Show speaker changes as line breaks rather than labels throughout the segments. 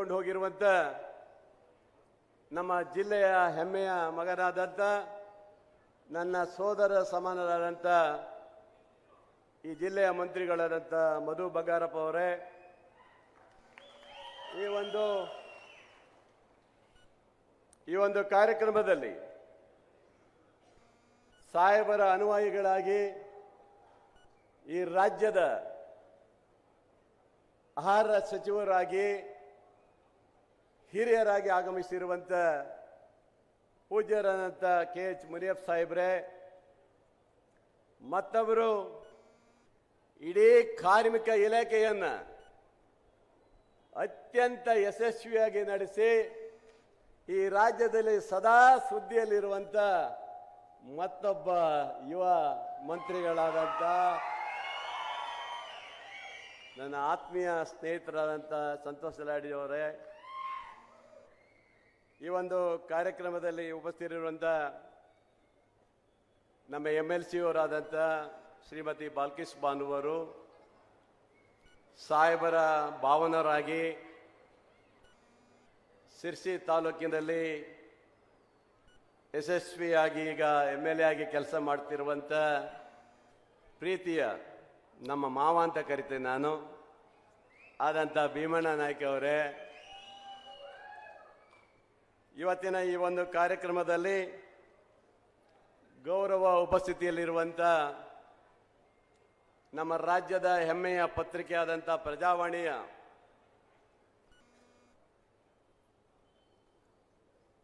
ತೆಗೆದುಕೊಂಡು ಹೋಗಿರುವಂತ ನಮ್ಮ ಜಿಲ್ಲೆಯ ಹೆಮ್ಮೆಯ ಮಗನಾದಂಥ ನನ್ನ ಸೋದರ ಸಮಾನರಾದಂಥ ಈ ಜಿಲ್ಲೆಯ ಮಂತ್ರಿಗಳಾದಂಥ ಮಧು ಬಂಗಾರಪ್ಪ ಅವರೇ, ಈ ಒಂದು ಈ ಒಂದು ಕಾರ್ಯಕ್ರಮದಲ್ಲಿ ಸಾಹೇಬರ ಅನುಯಾಯಿಗಳಾಗಿ ಈ ರಾಜ್ಯದ ಆಹಾರ ಸಚಿವರಾಗಿ ಹಿರಿಯರಾಗಿ ಆಗಮಿಸಿರುವಂತ ಪೂಜ್ಯರಾದಂಥ ಕೆ ಎಚ್ ಮುನಿಯಪ್ಪ ಸಾಹೇಬ್ರೆ, ಮತ್ತವರು ಇಡೀ ಕಾರ್ಮಿಕ ಇಲಾಖೆಯನ್ನು ಅತ್ಯಂತ ಯಶಸ್ವಿಯಾಗಿ ನಡೆಸಿ ಈ ರಾಜ್ಯದಲ್ಲಿ ಸದಾ ಸುದ್ದಿಯಲ್ಲಿರುವಂತ ಮತ್ತೊಬ್ಬ ಯುವ ಮಂತ್ರಿಗಳಾದಂಥ ನನ್ನ ಆತ್ಮೀಯ ಸ್ನೇಹಿತರಾದಂಥ ಸಂತೋಷ್ ಲಾಡಿ ಅವರೇ ಈ ಒಂದು ಕಾರ್ಯಕ್ರಮದಲ್ಲಿ ಉಪಸ್ಥಿತರಿರುವಂಥ ನಮ್ಮ ಎಂ ಎಲ್ ಸಿ ಅವರಾದಂಥ ಶ್ರೀಮತಿ ಬಾಲ್ಕಿಶ್ ಬಾನುವರು ಸಾಹೇಬರ ಭಾವನರಾಗಿ ಸಿರ್ಸಿ ತಾಲೂಕಿನಲ್ಲಿ ಯಶಸ್ವಿಯಾಗಿ ಈಗ ಎಂ ಎಲ್ ಎ ಆಗಿ ಕೆಲಸ ಮಾಡ್ತಿರುವಂಥ ಪ್ರೀತಿಯ ನಮ್ಮ ಮಾವ ಅಂತ ಕರಿತೀನಿ ನಾನು. ಆದಂಥ ಭೀಮಣ್ಣ ನಾಯ್ಕ ಅವರೇ ಇವತ್ತಿನ ಈ ಒಂದು ಕಾರ್ಯಕ್ರಮದಲ್ಲಿ ಗೌರವ ಉಪಸ್ಥಿತಿಯಲ್ಲಿರುವಂಥ ನಮ್ಮ ರಾಜ್ಯದ ಹೆಮ್ಮೆಯ ಪತ್ರಿಕೆಯಾದಂಥ ಪ್ರಜಾವಾಣಿಯ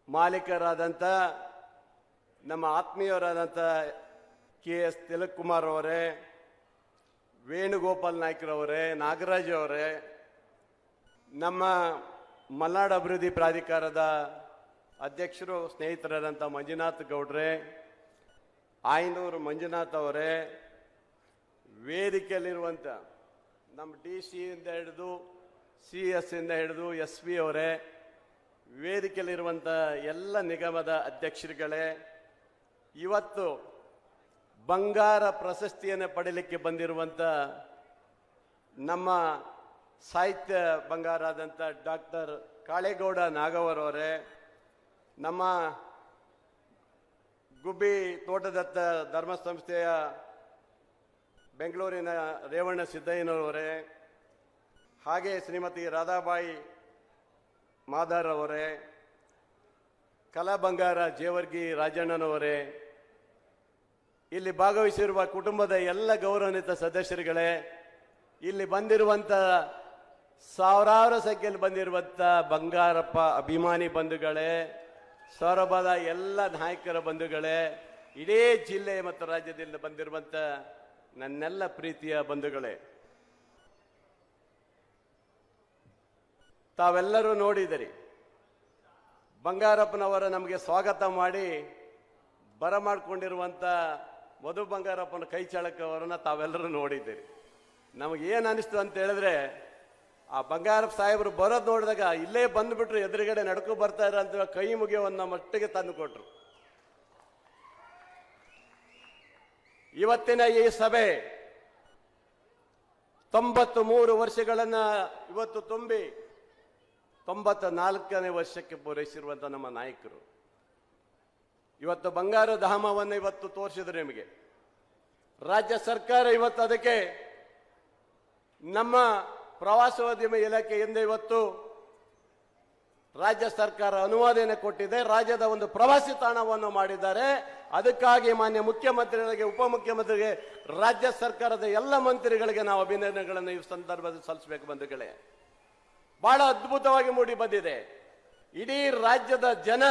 ಮಾಲೀಕರಾದಂಥ ನಮ್ಮ ಆತ್ಮೀಯರಾದಂಥ ಕೆ ಎಸ್ ತಿಲಕ್ ಕುಮಾರ್ ಅವರೇ, ವೇಣುಗೋಪಾಲ್ ನಾಯ್ಕರವರೇ ನಾಗರಾಜ್ ಅವರೇ, ನಮ್ಮ ಮಲ್ನಾಡು ಅಭಿವೃದ್ಧಿ ಪ್ರಾಧಿಕಾರದ ಅಧ್ಯಕ್ಷರು, ಸ್ನೇಹಿತರಾದಂಥ ಮಂಜುನಾಥ್ ಗೌಡ್ರೆ, ಆಯನೂರು ಮಂಜುನಾಥ್ ಅವರೇ, ವೇದಿಕೆಯಲ್ಲಿರುವಂಥ ನಮ್ಮ ಡಿ ಸಿ ಇಂದ ಹಿಡಿದು ಸಿ ಎಸ್ ಇಂದ ಹಿಡಿದು ಎಸ್ ಪಿ ಅವರೇ, ವೇದಿಕೆಯಲ್ಲಿರುವಂಥ ಎಲ್ಲ ನಿಗಮದ ಅಧ್ಯಕ್ಷರುಗಳೇ, ಇವತ್ತು ಬಂಗಾರ ಪ್ರಶಸ್ತಿಯನ್ನು ಪಡೀಲಿಕ್ಕೆ ಬಂದಿರುವಂಥ ನಮ್ಮ ಸಾಹಿತ್ಯ ಬಂಗಾರಾದಂಥ ಡಾಕ್ಟರ್ ಕಾಳೇಗೌಡ ನಾಗವರವರೇ ನಮ್ಮ ಗುಬ್ಬಿ ತೋಟದತ್ತ ಧರ್ಮ ಸಂಸ್ಥೆಯ ಬೆಂಗಳೂರಿನ ರೇವಣ್ಣ ಸಿದ್ದಯ್ಯನವರೇ, ಹಾಗೆ ಶ್ರೀಮತಿ ರಾಧಾಬಾಯಿ ಮಾದಾರ್ ಅವರೇ, ಕಲಾ ಬಂಗಾರ ಜೇವರ್ಗಿ ರಾಜಣ್ಣನವರೇ, ಇಲ್ಲಿ ಭಾಗವಹಿಸಿರುವ ಕುಟುಂಬದ ಎಲ್ಲ ಗೌರವಾನ್ವಿತ ಸದಸ್ಯರುಗಳೇ, ಇಲ್ಲಿ ಬಂದಿರುವಂಥ ಸಾವಿರಾರು ಸಂಖ್ಯೆಯಲ್ಲಿ ಬಂದಿರುವಂಥ ಬಂಗಾರಪ್ಪ ಅಭಿಮಾನಿ ಬಂಧುಗಳೇ ಸೌರಭದ ಎಲ್ಲ ನಾಯಕರ ಬಂಧುಗಳೇ, ಇಡೀ ಜಿಲ್ಲೆ ಮತ್ತು ರಾಜ್ಯದಿಂದ ಬಂದಿರುವಂತ ನನ್ನೆಲ್ಲ ಪ್ರೀತಿಯ ಬಂಧುಗಳೇ. ತಾವೆಲ್ಲರೂ ನೋಡಿದಿರಿ, ಬಂಗಾರಪ್ಪನವರ ನಮಗೆ ಸ್ವಾಗತ ಮಾಡಿ ಬರಮಾಡಿಕೊಂಡಿರುವಂಥ ಮಧು ಬಂಗಾರಪ್ಪನ ಕೈ ಚಳಕವರನ್ನ ತಾವೆಲ್ಲರೂ ನೋಡಿದ್ದೀರಿ ನಮಗೆ ಏನು ಅನಿಸ್ತು ಅಂತ ಹೇಳಿದ್ರೆ ಆ ಬಂಗಾರಪ್ಪ ಸಾಹೇಬರು ಬರೋದು ನೋಡಿದಾಗ ಇಲ್ಲೇ ಬಂದುಬಿಟ್ರು, ಎದುರುಗಡೆ ನಡ್ಕೊ ಬರ್ತಾರೆ ಅಂತ ಕೈ ಮುಗಿಯವನ್ನ ಮಟ್ಟಿಗೆ ತಂದು ಕೊಟ್ರು. ಇವತ್ತಿನ ಈ ಸಭೆ ತೊಂಬತ್ತು ಮೂರು ವರ್ಷಗಳನ್ನ ಇವತ್ತು ತುಂಬಿ ತೊಂಬತ್ತ ನಾಲ್ಕನೇ ವರ್ಷಕ್ಕೆ ಪೂರೈಸಿರುವಂತ ನಮ್ಮ ನಾಯಕರು. ಇವತ್ತು ಬಂಗಾರ ಧಾಮವನ್ನು ಇವತ್ತು ತೋರಿಸಿದ್ರು ನಿಮಗೆ. ರಾಜ್ಯ ಸರ್ಕಾರ ಇವತ್ತು ಅದಕ್ಕೆ ನಮ್ಮ ಪ್ರವಾಸೋದ್ಯಮ ಇಲಾಖೆಯಿಂದ ಇವತ್ತು ರಾಜ್ಯ ಸರ್ಕಾರ ಅನುವಾದನೆ ಕೊಟ್ಟಿದೆ. ರಾಜ್ಯದ ಒಂದು ಪ್ರವಾಸಿ ತಾಣವನ್ನು ಮಾಡಿದ್ದಾರೆ. ಅದಕ್ಕಾಗಿ ಮಾನ್ಯ ಮುಖ್ಯಮಂತ್ರಿಗಳಿಗೆ, ಉಪಮುಖ್ಯಮಂತ್ರಿಗೆ, ರಾಜ್ಯ ಸರ್ಕಾರದ ಎಲ್ಲ ಮಂತ್ರಿಗಳಿಗೆ ನಾವು ಅಭಿನಂದನೆಗಳನ್ನು ಈ ಸಂದರ್ಭದಲ್ಲಿ ಸಲ್ಲಿಸಬೇಕು ಬಂಧುಗಳೇ. ಬಹಳ ಅದ್ಭುತವಾಗಿ ಮೂಡಿ ಬಂದಿದೆ. ಇಡೀ ರಾಜ್ಯದ ಜನ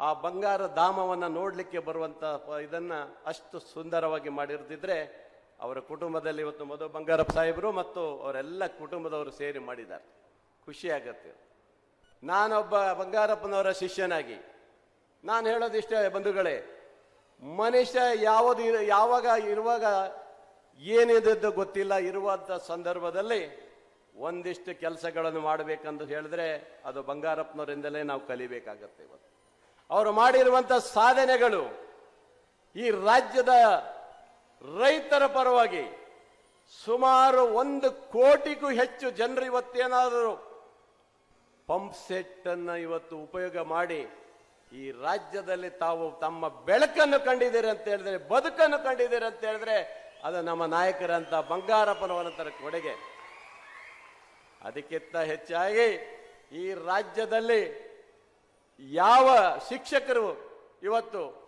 ಆ ಬಂಗಾರ ಧಾಮವನ್ನು ನೋಡಲಿಕ್ಕೆ ಬರುವಂತ ಪ- ಇದನ್ನ ಅಷ್ಟು ಸುಂದರವಾಗಿ ಮಾಡಿರ್ದಿದ್ರೆ ಅವರ ಕುಟುಂಬದಲ್ಲಿ ಇವತ್ತು ಮಧು ಬಂಗಾರಪ್ಪ ಸಾಹೇಬರು ಮತ್ತು ಅವರೆಲ್ಲ ಕುಟುಂಬದವರು ಸೇರಿ ಮಾಡಿದ್ದಾರೆ. ಖುಷಿಯಾಗತ್ತೆ ನಾನೊಬ್ಬ ಬಂಗಾರಪ್ಪನವರ ಶಿಷ್ಯನಾಗಿ, ನಾನು ಹೇಳೋದಿಷ್ಟೇ ಬಂಧುಗಳೇ, ಮನುಷ್ಯ ಯಾವುದು ಯಾವಾಗ ಇರುವಾಗ ಏನಿದ್ದು ಗೊತ್ತಿಲ್ಲ, ಇರುವಂಥ ಸಂದರ್ಭದಲ್ಲಿ ಒಂದಿಷ್ಟು ಕೆಲಸಗಳನ್ನು ಮಾಡಬೇಕಂತ ಹೇಳಿದ್ರೆ ಅದು ಬಂಗಾರಪ್ಪನವರಿಂದಲೇ ನಾವು ಕಲಿಬೇಕಾಗತ್ತೆ ಇವತ್ತು. ಅವರು ಮಾಡಿರುವಂಥ ಸಾಧನೆಗಳು ಈ ರಾಜ್ಯದ ರೈತರ ಪರವಾಗಿ ಸುಮಾರು ಒಂದು ಕೋಟಿಗೂ ಹೆಚ್ಚು ಜನರು ಇವತ್ತೇನಾದರೂ ಪಂಪ್ ಸೆಟ್ ಅನ್ನು ಇವತ್ತು ಉಪಯೋಗ ಮಾಡಿ ಈ ರಾಜ್ಯದಲ್ಲಿ ತಾವು ತಮ್ಮ ಬೆಳಕನ್ನು ಕಂಡಿದ್ದೀರಿ ಅಂತ ಹೇಳಿದ್ರೆ, ಬದುಕನ್ನು ಕಂಡಿದ್ದೀರಿ ಅಂತ ಹೇಳಿದ್ರೆ ಅದು ನಮ್ಮ ನಾಯಕರಂತ ಬಂಗಾರಪ್ಪನವರಂತರ ಕೊಡುಗೆ. ಅದಕ್ಕಿಂತ ಹೆಚ್ಚಾಗಿ ಈ ರಾಜ್ಯದಲ್ಲಿ ಯಾವ ಶಿಕ್ಷಕರು ಇವತ್ತು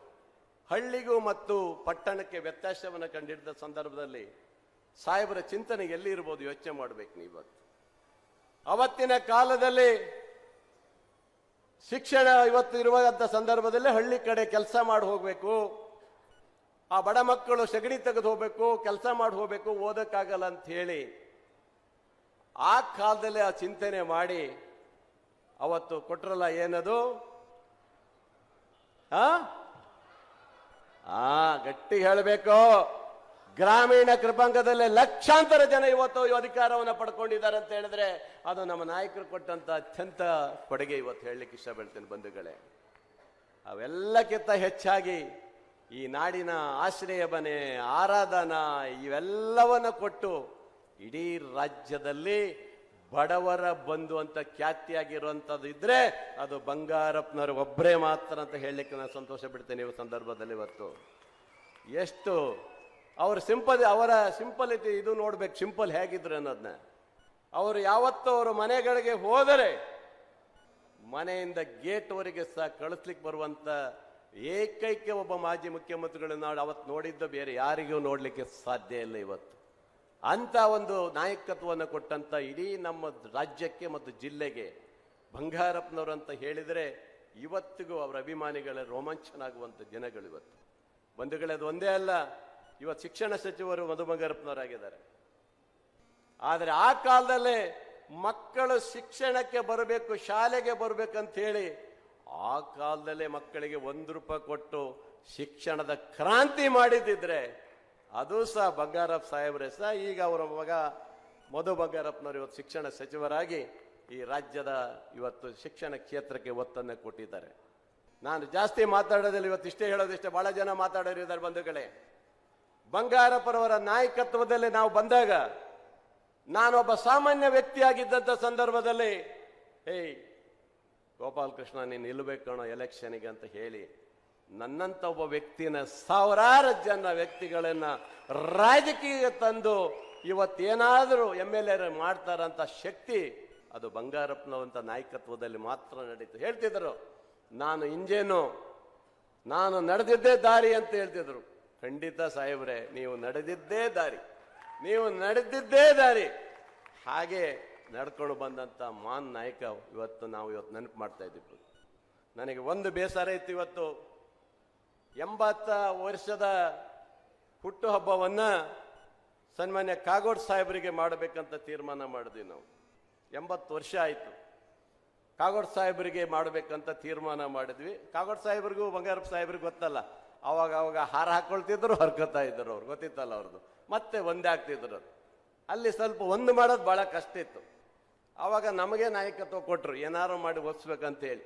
ಹಳ್ಳಿಗೂ ಮತ್ತು ಪಟ್ಟಣಕ್ಕೆ ವ್ಯತ್ಯಾಸವನ್ನು ಕಂಡಿದ್ದ ಸಂದರ್ಭದಲ್ಲಿ ಸಾಹೇಬರ ಚಿಂತನೆ ಎಲ್ಲಿ ಇರ್ಬೋದು ಯೋಚನೆ ಮಾಡಬೇಕು ನೀವತ್ತು. ಅವತ್ತಿನ ಕಾಲದಲ್ಲಿ ಶಿಕ್ಷಣ ಇವತ್ತು ಇರುವಂತ ಸಂದರ್ಭದಲ್ಲಿ ಹಳ್ಳಿ ಕಡೆ ಕೆಲಸ ಮಾಡಿ ಹೋಗಬೇಕು. ಆ ಬಡ ಮಕ್ಕಳು ಸಗಣಿ ತೆಗೆದು ಹೋಗಬೇಕು, ಕೆಲಸ ಮಾಡಿ ಹೋಗಬೇಕು, ಓದಕ್ಕಾಗಲ್ಲ ಅಂತ ಹೇಳಿ ಆ ಕಾಲದಲ್ಲಿ ಆ ಚಿಂತನೆ ಮಾಡಿ ಅವತ್ತು ಕೊಟ್ರಲ್ಲ ಏನದು? ಆ? ಆ, ಗಟ್ಟಿ ಹೇಳಬೇಕು. ಗ್ರಾಮೀಣ ಕೃಪಾಂಗದಲ್ಲಿ ಲಕ್ಷಾಂತರ ಜನ ಇವತ್ತು ಈ ಅಧಿಕಾರವನ್ನು ಪಡ್ಕೊಂಡಿದ್ದಾರೆ ಅಂತ ಹೇಳಿದ್ರೆ ಅದು ನಮ್ಮ ನಾಯಕರು ಕೊಟ್ಟಂತ ಅತ್ಯಂತ ಕೊಡುಗೆ ಇವತ್ತು ಹೇಳಲಿಕ್ಕೆ ಇಷ್ಟಪಡ್ತೇನೆ ಬಂಧುಗಳೇ. ಅವೆಲ್ಲಕ್ಕಿಂತ ಹೆಚ್ಚಾಗಿ ಈ ನಾಡಿನ ಆಶ್ರಯ ಮನೆ, ಆರಾಧನಾ, ಇವೆಲ್ಲವನ್ನು ಕೊಟ್ಟು ಇಡೀ ರಾಜ್ಯದಲ್ಲಿ ಬಡವರ ಬಂಧು ಅಂತ ಖ್ಯಾತಿಯಾಗಿರುವಂಥದ್ದು ಇದ್ದರೆ ಅದು ಬಂಗಾರಪ್ಪನವರು ಒಬ್ಬರೇ ಮಾತ್ರ ಅಂತ ಹೇಳಲಿಕ್ಕೆ ನಾನು ಸಂತೋಷ ಬಿಡ್ತೇನೆ ಈ ಸಂದರ್ಭದಲ್ಲಿ ಇವತ್ತು. ಎಷ್ಟು ಅವ್ರ ಸಿಂಪಲ್ ಅವರ ಸಿಂಪಲಿಟಿ ಇದು ನೋಡ್ಬೇಕು, ಸಿಂಪಲ್ ಹೇಗಿದ್ರು ಅನ್ನೋದನ್ನ ಅವರು ಯಾವತ್ತೂ ಅವರು ಮನೆಗಳಿಗೆ ಹೋದರೆ ಮನೆಯಿಂದ ಗೇಟ್ವರೆಗೆ ಸಹ ಕಳಿಸ್ಲಿಕ್ಕೆ ಬರುವಂತ ಏಕೈಕ ಒಬ್ಬ ಮಾಜಿ ಮುಖ್ಯಮಂತ್ರಿಗಳನ್ನ ಅವತ್ತು ನೋಡಿದ್ದು ಬೇರೆ ಯಾರಿಗೂ ನೋಡಲಿಕ್ಕೆ ಸಾಧ್ಯ ಇಲ್ಲ ಇವತ್ತು. ಅಂತ ಒಂದು ನಾಯಕತ್ವವನ್ನು ಕೊಟ್ಟಂತ ಇಡೀ ನಮ್ಮ ರಾಜ್ಯಕ್ಕೆ ಮತ್ತು ಜಿಲ್ಲೆಗೆ ಬಂಗಾರಪ್ಪನವರು ಅಂತ ಹೇಳಿದರೆ ಇವತ್ತಿಗೂ ಅವರ ಅಭಿಮಾನಿಗಳ ರೋಮಾಂಚನ ಆಗುವಂಥ ದಿನಗಳು ಇವತ್ತು. ಬಂಧುಗಳೇ ಒಂದೇ ಅಲ್ಲ, ಇವತ್ತು ಶಿಕ್ಷಣ ಸಚಿವರು ಮಧು ಬಂಗಾರಪ್ಪನವರಾಗಿದ್ದಾರೆ ಆದರೆ ಆ ಕಾಲದಲ್ಲೇ ಮಕ್ಕಳು ಶಿಕ್ಷಣಕ್ಕೆ ಬರಬೇಕು, ಶಾಲೆಗೆ ಬರಬೇಕಂತ ಹೇಳಿ ಆ ಕಾಲದಲ್ಲೇ ಮಕ್ಕಳಿಗೆ ಒಂದು ರೂಪಾಯಿ ಕೊಟ್ಟು ಶಿಕ್ಷಣದ ಕ್ರಾಂತಿ ಮಾಡಿದ್ದಿದ್ರೆ ಅದು ಸಹ ಬಂಗಾರಪ್ಪ ಸಾಹೇಬ್ರೆ ಸಹ ಈಗ ಅವರ ಮಗ ಮಧು ಬಂಗಾರಪ್ಪನವರು ಇವತ್ತು ಶಿಕ್ಷಣ ಸಚಿವರಾಗಿ ಈ ರಾಜ್ಯದ ಇವತ್ತು ಶಿಕ್ಷಣ ಕ್ಷೇತ್ರಕ್ಕೆ ಒತ್ತನ್ನು ಕೊಟ್ಟಿದ್ದಾರೆ. ನಾನು ಜಾಸ್ತಿ ಮಾತಾಡೋದಿಲ್ಲ, ಇವತ್ತು ಇಷ್ಟೇ ಹೇಳೋದಿಷ್ಟೇ, ಬಹಳ ಜನ ಮಾತಾಡೋರಿದ್ದಾರೆ ಬಂಧುಗಳೇ. ಬಂಗಾರಪ್ಪನವರ ನಾಯಕತ್ವದಲ್ಲಿ ನಾವು ಬಂದಾಗ ನಾನೊಬ್ಬ ಸಾಮಾನ್ಯ ವ್ಯಕ್ತಿಯಾಗಿದ್ದಂಥ ಸಂದರ್ಭದಲ್ಲಿ ಏಯ್ ಗೋಪಾಲಕೃಷ್ಣ, ನೀನು ನಿಲ್ಲಬೇಕು ಕಣೋ ಎಲೆಕ್ಷನಿಗೆ ಅಂತ ಹೇಳಿ ನನ್ನಂತ ಒಬ್ಬ ವ್ಯಕ್ತಿನ ಸಾವಿರಾರು ಜನ ವ್ಯಕ್ತಿಗಳನ್ನ ರಾಜಕೀಯ ತಂದು ಇವತ್ತೇನಾದರೂ ಎಂ ಎಲ್ ಎ ಮಾಡ್ತಾರಂಥ ಶಕ್ತಿ ಅದು ಬಂಗಾರಪ್ಪನವಂಥ ನಾಯಕತ್ವದಲ್ಲಿ ಮಾತ್ರ ನಡೀತು. ಹೇಳ್ತಿದ್ರು, ನಾನು ಇಂಜೇನು ನಾನು ನಡೆದಿದ್ದೇ ದಾರಿ ಅಂತ ಹೇಳ್ತಿದ್ರು. ಖಂಡಿತ ಸಾಹೇಬ್ರೆ, ನೀವು ನಡೆದಿದ್ದೇ ದಾರಿ, ನೀವು ನಡೆದಿದ್ದೇ ದಾರಿ. ಹಾಗೆ ನಡ್ಕೊಂಡು ಬಂದಂಥ ಮಾನ್ ನಾಯಕ ಇವತ್ತು ನಾವು ಇವತ್ತು ನೆನಪು ಮಾಡ್ತಾ ಇದ್ದೀವಿ. ನನಗೆ ಒಂದು ಬೇಸರ ಇತ್ತು ಇವತ್ತು. ಎಂಬತ್ತ ವರ್ಷದ ಹುಟ್ಟುಹಬ್ಬವನ್ನು ಸನ್ಮಾನ್ಯ ಕಾಗೋಡ್ ಸಾಹೇಬರಿಗೆ ಮಾಡಬೇಕಂತ ತೀರ್ಮಾನ ಮಾಡಿದ್ವಿ ನಾವು. ಎಂಬತ್ತು ವರ್ಷ ಆಯಿತು. ಕಾಗೋಡ್ ಸಾಹೇಬರಿಗೆ ಮಾಡಬೇಕಂತ ತೀರ್ಮಾನ ಮಾಡಿದ್ವಿ. ಕಾಗೋಡ್ ಸಾಹೇಬ್ರಿಗೂ ಬಂಗಾರಪ್ಪ ಸಾಹೇಬ್ರಿಗೆ ಗೊತ್ತಲ್ಲ, ಅವಾಗ ಅವಾಗ ಹಾರ ಹಾಕ್ಕೊಳ್ತಿದ್ರು ಹರ್ಕೋತಾ ಇದ್ರು ಅವ್ರು. ಗೊತ್ತಿತ್ತಲ್ಲ ಅವ್ರದ್ದು. ಮತ್ತೆ ಒಂದೇ ಆಗ್ತಿದ್ರು. ಅಲ್ಲಿ ಸ್ವಲ್ಪ ಒಂದು ಮಾಡೋದು ಭಾಳ ಕಷ್ಟ ಇತ್ತು. ಆವಾಗ ನಮಗೆ ನಾಯಕತ್ವ ಕೊಟ್ಟರು ಏನಾರು ಮಾಡಿ ಒಪ್ಸ್ಬೇಕಂತ ಹೇಳಿ.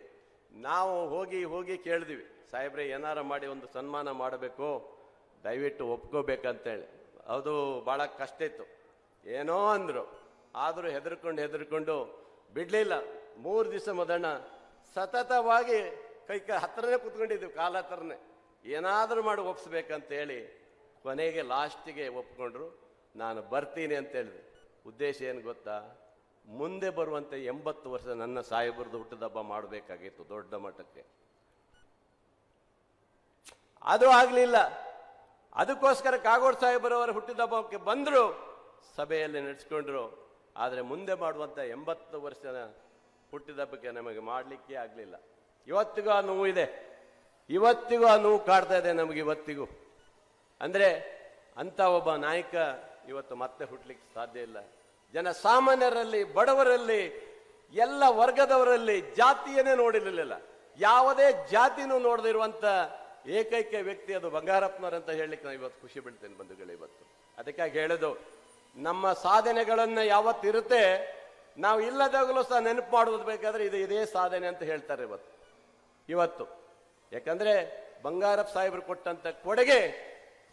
ನಾವು ಹೋಗಿ ಹೋಗಿ ಕೇಳಿದ್ವಿ. ಸಾಹೇಬ್ರೆ, ಏನಾರ ಮಾಡಿ ಒಂದು ಸನ್ಮಾನ ಮಾಡಬೇಕು? ದಯವಿಟ್ಟು ಒಪ್ಕೋಬೇಕಂತೇಳಿ. ಅದು ಭಾಳ ಕಷ್ಟ ಇತ್ತು. ಏನೋ ಅಂದರು. ಆದರೂ ಹೆದರ್ಕೊಂಡು ಹೆದರ್ಕೊಂಡು ಬಿಡಲಿಲ್ಲ. ಮೂರು ದಿವಸ ಮೊದಣ ಸತತವಾಗಿ ಕೈ ಕೈ, ಹತ್ರನೇ ಕುತ್ಕೊಂಡಿದ್ದೀವಿ ಕಾಲ ಹತ್ರನೇ. ಏನಾದರೂ ಮಾಡಿ ಒಪ್ಸ್ಬೇಕಂತೇಳಿ ಕೊನೆಗೆ ಲಾಸ್ಟಿಗೆ ಒಪ್ಕೊಂಡ್ರು. ನಾನು ಬರ್ತೀನಿ ಅಂತ ಹೇಳಿದೆ ಉದ್ದೇಶ ಏನು ಗೊತ್ತಾ? ಮುಂದೆ ಬರುವಂತೆ ಎಂಬತ್ತು ವರ್ಷ ನನ್ನ ಸಾಹೇಬರದು ಹುಟ್ಟದಬ್ಬ ಮಾಡಬೇಕಾಗಿತ್ತು ದೊಡ್ಡ ಮಟ್ಟಕ್ಕೆ. ಅದು ಆಗಲಿಲ್ಲ. ಅದಕ್ಕೋಸ್ಕರ ಕಾಗೋಡ್ ಸಾಹೇಬರವರು ಹುಟ್ಟಿದಬ್ಬಕ್ಕೆ ಬಂದರು, ಸಭೆಯಲ್ಲಿ ನಡೆಸ್ಕೊಂಡ್ರು. ಆದರೆ ಮುಂದೆ ಮಾಡುವಂಥ ಎಂಬತ್ತು ವರ್ಷದ ಹುಟ್ಟಿದಬ್ಬಕ್ಕೆ ನಮಗೆ ಮಾಡಲಿಕ್ಕೆ ಆಗಲಿಲ್ಲ. ಇವತ್ತಿಗೂ ಆ ನೋವು ಇದೆ. ಇವತ್ತಿಗೂ ಆ ನೋವು ಕಾಡ್ತಾ ಇದೆ ನಮಗೆ ಇವತ್ತಿಗೂ. ಅಂದರೆ ಅಂಥ ಒಬ್ಬ ನಾಯಕ ಇವತ್ತು ಮತ್ತೆ ಹುಟ್ಟಲಿಕ್ಕೆ ಸಾಧ್ಯ ಇಲ್ಲ. ಜನ ಸಾಮಾನ್ಯರಲ್ಲಿ, ಬಡವರಲ್ಲಿ, ಎಲ್ಲ ವರ್ಗದವರಲ್ಲಿ ಜಾತಿಯನ್ನೇ ನೋಡಿರಲಿಲ್ಲ. ಯಾವುದೇ ಜಾತಿನೂ ನೋಡದಿರುವಂಥ ಏಕೈಕ ವ್ಯಕ್ತಿ ಅದು ಬಂಗಾರಪ್ಪನವರಂತ ಹೇಳಲಿಕ್ಕೆ ನಾನು ಇವತ್ತು ಖುಷಿ ಬಿಡ್ತೇನೆ ಬಂಧುಗಳು ಇವತ್ತು. ಅದಕ್ಕಾಗಿ ಹೇಳೋದು, ನಮ್ಮ ಸಾಧನೆಗಳನ್ನು ಯಾವತ್ತಿರುತ್ತೆ ನಾವು ಇಲ್ಲದಾಗಲೂ ಸಹ ನೆನಪು ಮಾಡುವುದು ಬೇಕಾದ್ರೆ ಇದು ಇದೇ ಸಾಧನೆ ಅಂತ ಹೇಳ್ತಾರೆ ಇವತ್ತು. ಇವತ್ತು. ಯಾಕಂದರೆ ಬಂಗಾರಪ್ಪ ಸಾಹೇಬರು ಕೊಟ್ಟಂಥ ಕೊಡುಗೆ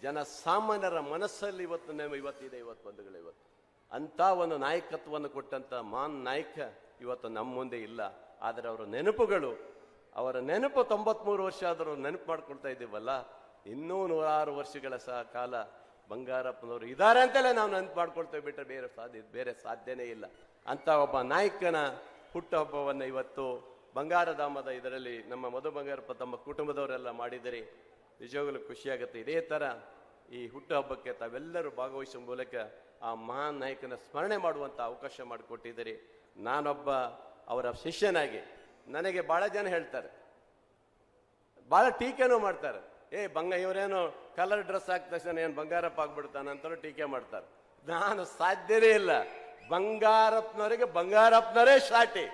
ಜನ ಸಾಮಾನ್ಯರ ಮನಸ್ಸಲ್ಲಿ ಇವತ್ತು ನಮ್ಮ ಇವತ್ತಿದೆ ಇವತ್ತು ಬಂಧುಗಳು ಇವತ್ತು. ಅಂಥ ಒಂದು ನಾಯಕತ್ವವನ್ನು ಕೊಟ್ಟಂಥ ಮಾನ್ ನಾಯಕ ಇವತ್ತು ನಮ್ಮ ಮುಂದೆ ಇಲ್ಲ. ಆದರೆ ಅವರ ನೆನಪುಗಳು ಅವರ ನೆನಪು ತೊಂಬತ್ಮೂರು ವರ್ಷ ಆದರೂ ನೆನಪು ಮಾಡ್ಕೊಳ್ತಾ ಇದ್ದೀವಲ್ಲ, ಇನ್ನೂ ನೂರಾರು ವರ್ಷಗಳ ಸಹ ಕಾಲ ಬಂಗಾರಪ್ಪನವರು ಇದ್ದಾರೆ ಅಂತಲೇ ನಾವು ನೆನಪು ಮಾಡ್ಕೊಳ್ತೇವೆ ಬಿಟ್ಟರೆ ಬೇರೆ ಸಾಧ್ಯ, ಬೇರೆ ಸಾಧ್ಯನೇ ಇಲ್ಲ. ಅಂತ ಒಬ್ಬ ನಾಯಕನ ಹುಟ್ಟುಹಬ್ಬವನ್ನು ಇವತ್ತು ಬಂಗಾರಧಾಮದ ಇದರಲ್ಲಿ ನಮ್ಮ ಮಧು ಬಂಗಾರಪ್ಪ ತಮ್ಮ ಕುಟುಂಬದವರೆಲ್ಲ ಮಾಡಿದರೆ ನಿಜವಾಗಲೂ ಖುಷಿಯಾಗುತ್ತೆ. ಇದೇ ಥರ ಈ ಹುಟ್ಟುಹಬ್ಬಕ್ಕೆ ತಾವೆಲ್ಲರೂ ಭಾಗವಹಿಸುವ ಮೂಲಕ ಆ ಮಹಾನ್ ನಾಯಕನ ಸ್ಮರಣೆ ಮಾಡುವಂಥ ಅವಕಾಶ ಮಾಡಿಕೊಟ್ಟಿದ್ದೀರಿ. ನಾನೊಬ್ಬ ಅವರ ಶಿಷ್ಯನಾಗಿ ನನಗೆ ಬಹಳ ಜನ ಹೇಳ್ತಾರೆ. ಬಹಳ ಟೀಕೆನೂ ಮಾಡ್ತಾರೆ. ಏ ಬಂಗ ಇವರೇನು ಕಲರ್ ಡ್ರೆಸ್ ಹಾಕಿದ ತಕ್ಷಣ ಏನು ಬಂಗಾರಪ್ಪ ಆಗ್ಬಿಡ್ತಾನೆ ಅಂತಲೂ ಟೀಕೆ ಮಾಡ್ತಾರೆ. ನಾನು ಸಾಧ್ಯನೇ ಇಲ್ಲ. ಬಂಗಾರಪ್ಪನವರಿಗೆ ಬಂಗಾರಪ್ಪನವರೇ ಶಾಟಿ.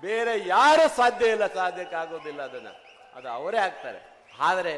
ಬೇರೆ ಯಾರು ಸಾಧ್ಯ ಇಲ್ಲ, ಸಾಧ್ಯಕ್ಕೆ ಆಗೋದಿಲ್ಲ ಅದನ್ನು. ಅದು ಅವರೇ ಆಗ್ತಾರೆ ಆದರೆ